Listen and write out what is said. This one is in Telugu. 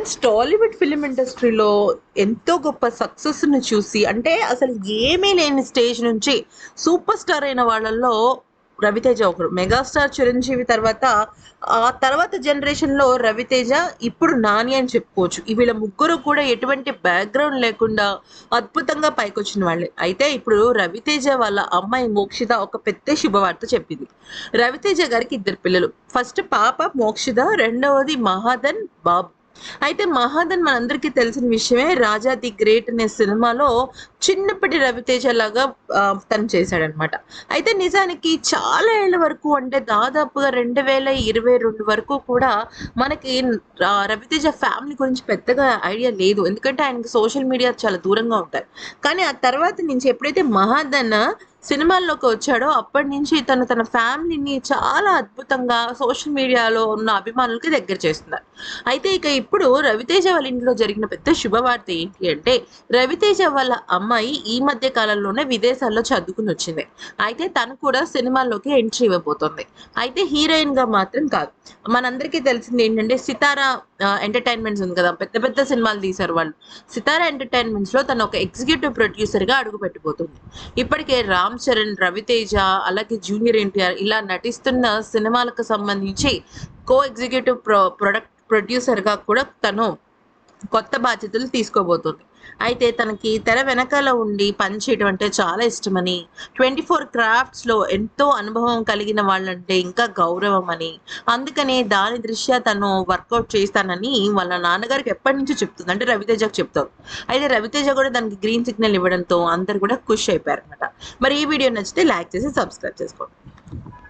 వన్స్ టాలీవుడ్ ఫిలిం ఇండస్ట్రీలో ఎంతో గొప్ప సక్సెస్ని చూసి అంటే అసలు ఏమీ లేని స్టేజ్ నుంచి సూపర్ స్టార్ అయిన వాళ్ళల్లో రవితేజ ఒకరు. మెగాస్టార్ చిరంజీవి తర్వాత ఆ తర్వాత జనరేషన్లో రవితేజ ఇప్పుడు నాని అని చెప్పుకోవచ్చు. వీళ్ళ ముగ్గురు కూడా ఎటువంటి బ్యాక్గ్రౌండ్ లేకుండా అద్భుతంగా పైకొచ్చిన వాళ్ళే. అయితే ఇప్పుడు రవితేజ వాళ్ళ అమ్మాయి మోక్షిత ఒక పెద్ద శుభవార్త చెప్పింది. రవితేజ గారికి ఇద్దరు పిల్లలు. ఫస్ట్ పాప మోక్షిత రెండవది మహాదన్ బాబు. అయితే మహాదన్ మనందరికీ తెలిసిన విషయమే రాజా ది గ్రేట్ అనే సినిమాలో చిన్నప్పటి రవితేజ లాగా తను చేశాడనమాట అయితే నిజానికి చాలా ఏళ్ళ వరకు అంటే దాదాపుగా రెండు వేల ఇరవై రెండు వరకు కూడా మనకి రవితేజ ఫ్యామిలీ గురించి పెద్దగా ఐడియా లేదు. ఎందుకంటే ఆయనకి సోషల్ మీడియా చాలా దూరంగా ఉంటారు కానీ ఆ తర్వాత నుంచి ఎప్పుడైతే మహాదన్ సినిమాల్లోకి వచ్చాడో అప్పటి నుంచి తను తన ఫ్యామిలీని చాలా అద్భుతంగా సోషల్ మీడియాలో ఉన్న అభిమానులకి దగ్గర చేస్తున్నారు. అయితే ఇక ఇప్పుడు రవితేజ వాళ్ళ ఇంట్లో జరిగిన పెద్ద శుభవార్త ఏంటి అంటే రవితేజ వాళ్ళ అమ్మాయి ఈ మధ్య కాలంలోనే విదేశాల్లో చదువుకుని వచ్చింది. అయితే తను కూడా సినిమాల్లోకి ఎంట్రీ ఇవ్వబోతోంది. అయితే హీరోయిన్గా మాత్రం కాదు. మనందరికీ తెలిసింది ఏంటంటే సితారా ఎంటర్టైన్మెంట్స్ ఉంది కదా పెద్ద పెద్ద సినిమాలు తీశారు వాళ్ళు. సితారా ఎంటర్టైన్మెంట్స్లో తను ఒక ఎగ్జిక్యూటివ్ ప్రొడ్యూసర్గా అడుగు పెట్టబోతుంది ఇప్పటికే రామ్ చరణ్ రవితేజ అలాగే జూనియర్ ఎన్టీఆర్ ఇలా నటిస్తున్న సినిమాలకు సంబంధించి కో ఎగ్జిక్యూటివ్ ప్రొ ప్రొడక్ట్ ప్రొడ్యూసర్గా కూడా తను కొత్త బాధ్యతలు తీసుకోబోతుంది. అయితే తనకి తెర వెనకాల ఉండి పనిచేయడం అంటే చాలా ఇష్టమని ట్వంటీ ఫోర్ క్రాఫ్ట్స్లో ఎంతో అనుభవం కలిగిన వాళ్ళంటే ఇంకా గౌరవం అని. అందుకనే దాని దృష్ట్యా తను వర్కౌట్ చేస్తానని వాళ్ళ నాన్నగారికి ఎప్పటి నుంచో చెప్తుంది. అంటే రవితేజకు చెప్తారు. అయితే రవితేజ కూడా దానికి గ్రీన్ సిగ్నల్ ఇవ్వడంతో అందరు కూడా ఖుషి అయిపోయారు అనమాట మరి ఈ వీడియో నచ్చితే లైక్ చేసి సబ్స్క్రైబ్ చేసుకోండి.